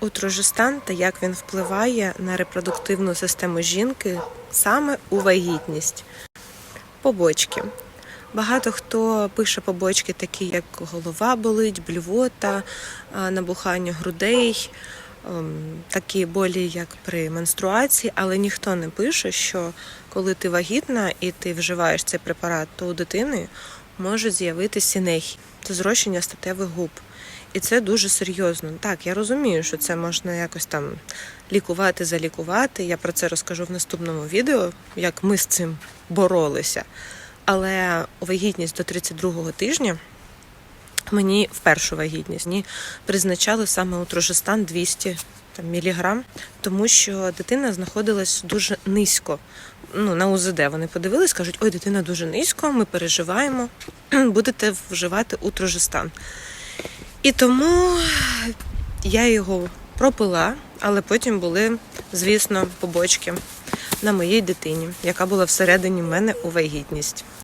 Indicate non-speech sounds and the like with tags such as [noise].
Утрожестан та як він впливає на репродуктивну систему жінки саме у вагітність. Побочки. Багато хто пише побочки, такі як голова болить, блювота, набухання грудей, ем, такі болі, як при менструації, але ніхто не пише, що коли ти вагітна і ти вживаєш цей препарат, то у дитини можуть з'явитися синехи, це зрощення статевих губ. І це дуже серйозно. Так, я розумію, що це можна якось там лікувати, залікувати. Я про це розкажу в наступному відео, як ми з цим боролися. Але вагітність до 32-го тижня мені в першу вагітність ні, призначали саме утрожестан 200 там, міліграм, тому що дитина знаходилась дуже низько. Ну, на УЗД вони подивились, кажуть, ой, дитина дуже низько, ми переживаємо, [clears throat] будете вживати утрожестан. І тому я його пропила, але потім були, звісно, побочки на моїй дитині, яка була всередині мене у вагітність.